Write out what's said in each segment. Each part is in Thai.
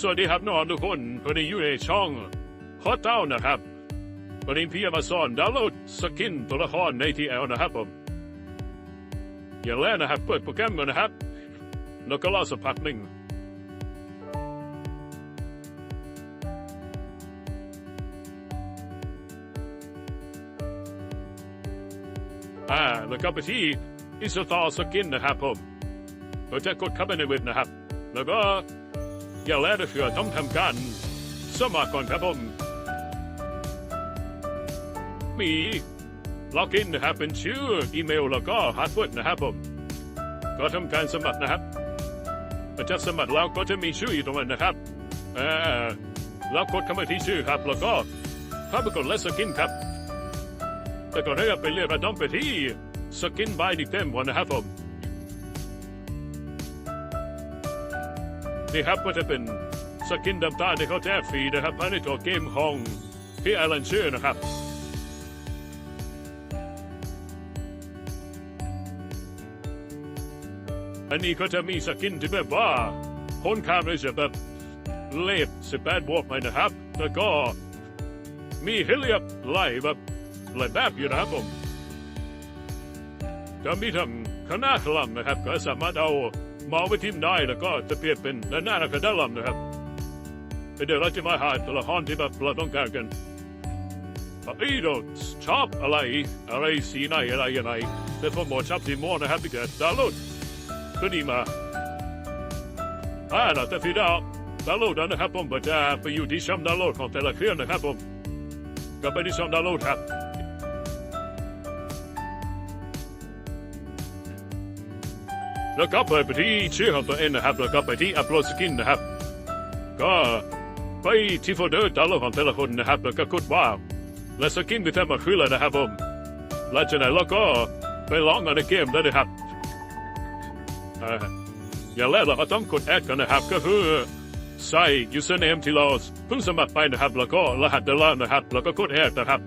สวัสดีครับน้องทุกคนวันนี้อยู่ในช่องฮอตเต้านะครับวันนี้พี่จะมาสอนดาวน์โหลดสกินตัวละครในทีเอลนะครับผมอย่างแรกนะครับเปิดโปรแกรมก่อนนะครับ แล้วก็รอสักพักหนึ่งอ่าแล้วก็ไปที่ install skin นะครับผมเราจะกดเข้าไปในเว็บนะครับ แล้วก็ อย่าแลกเชื่อต้องทำการสมัครก่อนครับผมมีล็อกอินนะครับเป็นชื่ออีเมลแล้วก็พาสเวิร์ดนะครับผมก็ทำการสมัครนะครับพอจะสมัครแล้วก็จะมีชื่ออยู่ตรงนั้นนะครับเออแล้วกดเข้ามาที่ชื่อครับ แล้วก็เข้าไปกดเลสกินครับแล้วก็ได้ไปเรียกระดมไปที่สกินบายดิเต็มวันนะครับผม นี่ครับก็จะเป็นสกินดำตาที่เขาแจกฟรีนะครับภายในตัวเกมของพี่ไอแลนเชอร์นะครับอันนี้ก็จะมีสกินที่แบบว่าคนข้ามเลยจะแบบเล็บสิบแปดบวกไปนะครับ แล้วก็มีให้เลือกไล่แบบหลายแบบอยู่นะครับผมจะมีทั้งขนาดลำนะครับ ก็สามารถเอา มาไว้ทิมได้แล้วก็จะเปลี่ยนเป็นด้านหน้าและก็ด้านลังนะครับเดี๋ยวเราจะมาหาตัวละครที่แบบเราต้องการกันพี่โดชอบอะไรอะไรสีไหนอะไรยังไงแต่ผมบอกชอบสีม่วงนะครับพี่เกิดดาวโหลดก็ดีมาอ่าเราจะฟีดาวดาวโหลดนะครับผมจะไปอยู่ที่ช่องดาวโหลดของแต่ละเครื่องนะครับผมก็ไปที่ช่องดาวโหลดครับ แล้วก็เปิดไปที่ชื่อของตัวเองนะครับ แล้วก็ไปที่อัปโหลดสกินนะครับ ก็ไปที่โฟลเดอร์ดาวน์โหลดของแต่ละคนนะครับ แล้วก็กดว่าและสกินที่ทำมาคืออะไรนะครับผมหลังจากนั้นเราก็ไปลองกันในเกมได้เลยครับเอ่ออย่างแรกเราก็ต้องกดแอดกันนะครับ ก็คือใส่ username ที่เราเพิ่งสมัครไปนะครับ แล้วก็รหัสดอลลาร์นะครับ แล้วก็กดแอดนะครับ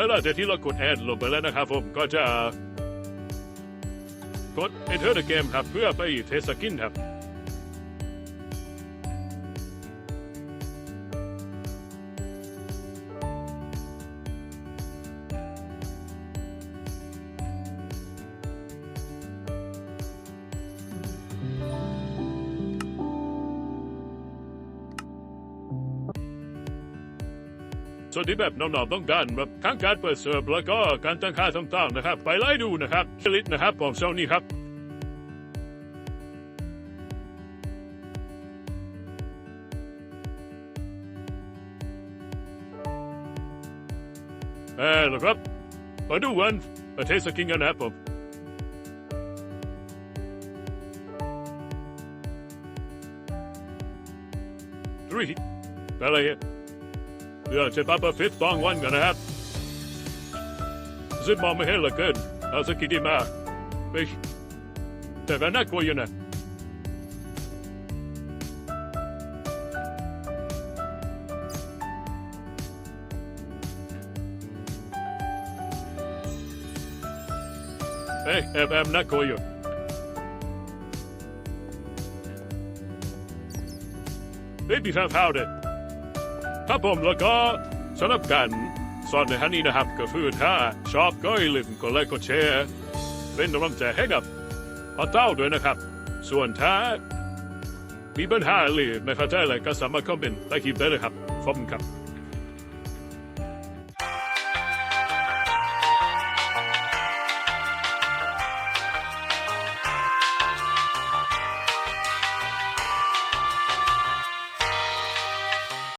แล้วหลังจากที่เรากดแอดลงไปแล้วนะครับผมก็จะกด enter the game ครับเพื่อไปเทสกินครับ ส่วนที่แบบน้องๆต้องการแบบทั้งการเปิดเซิร์ฟแล้วก็การตั้งค่าต่างๆนะครับ ไปไล่ดูนะครับชลิตนะครับของเซานี้ครับเออแล้วครับมาดูวันประเทศสกินกันนะครับผม three อะไรเนี่ย เดี๋ยวจะปาปฟิตตองวันกันนะครับซึ่งมองไม่เครับผมแล้วก็สำหรับการสอนในฮันนี้นะครับ ก็คือถ้าชอบก็อย่าลืมกดไลค์กดแชร์เป็นกำลังใจให้กับพ่อเต้าด้วยนะครับ ส่วนถ้ามีปัญหาหรือไม่เข้าใจอะไรก็สามารถคอมเมนต์ใต้คลิปได้เลยครับขอบคุณครับ